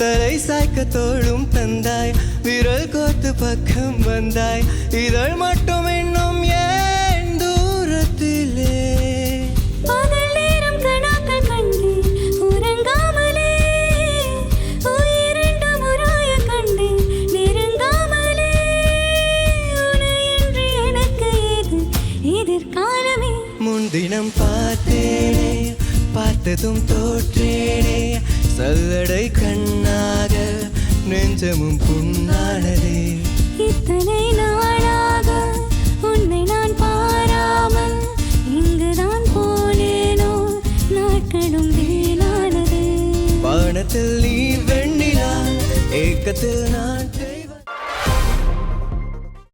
அணைக்க தோளும் தந்தாய் விரல் கோத்து பக்கம் வந்தாய். இதழ் மட்டும் இன்னும் ஏன் தூரத்திலே? பகல் நேரம் கணாக்கள் கண்டேன் நெஞ்சமும் பொன்னானதே இத்தனை நாளாக உன்னை நான் பாராமல் இங்குதான் போனேனோ நாட்களும் வீணானது. வானத்தில் நீ வெண்ணிலா ஏக்கத்தில் நான்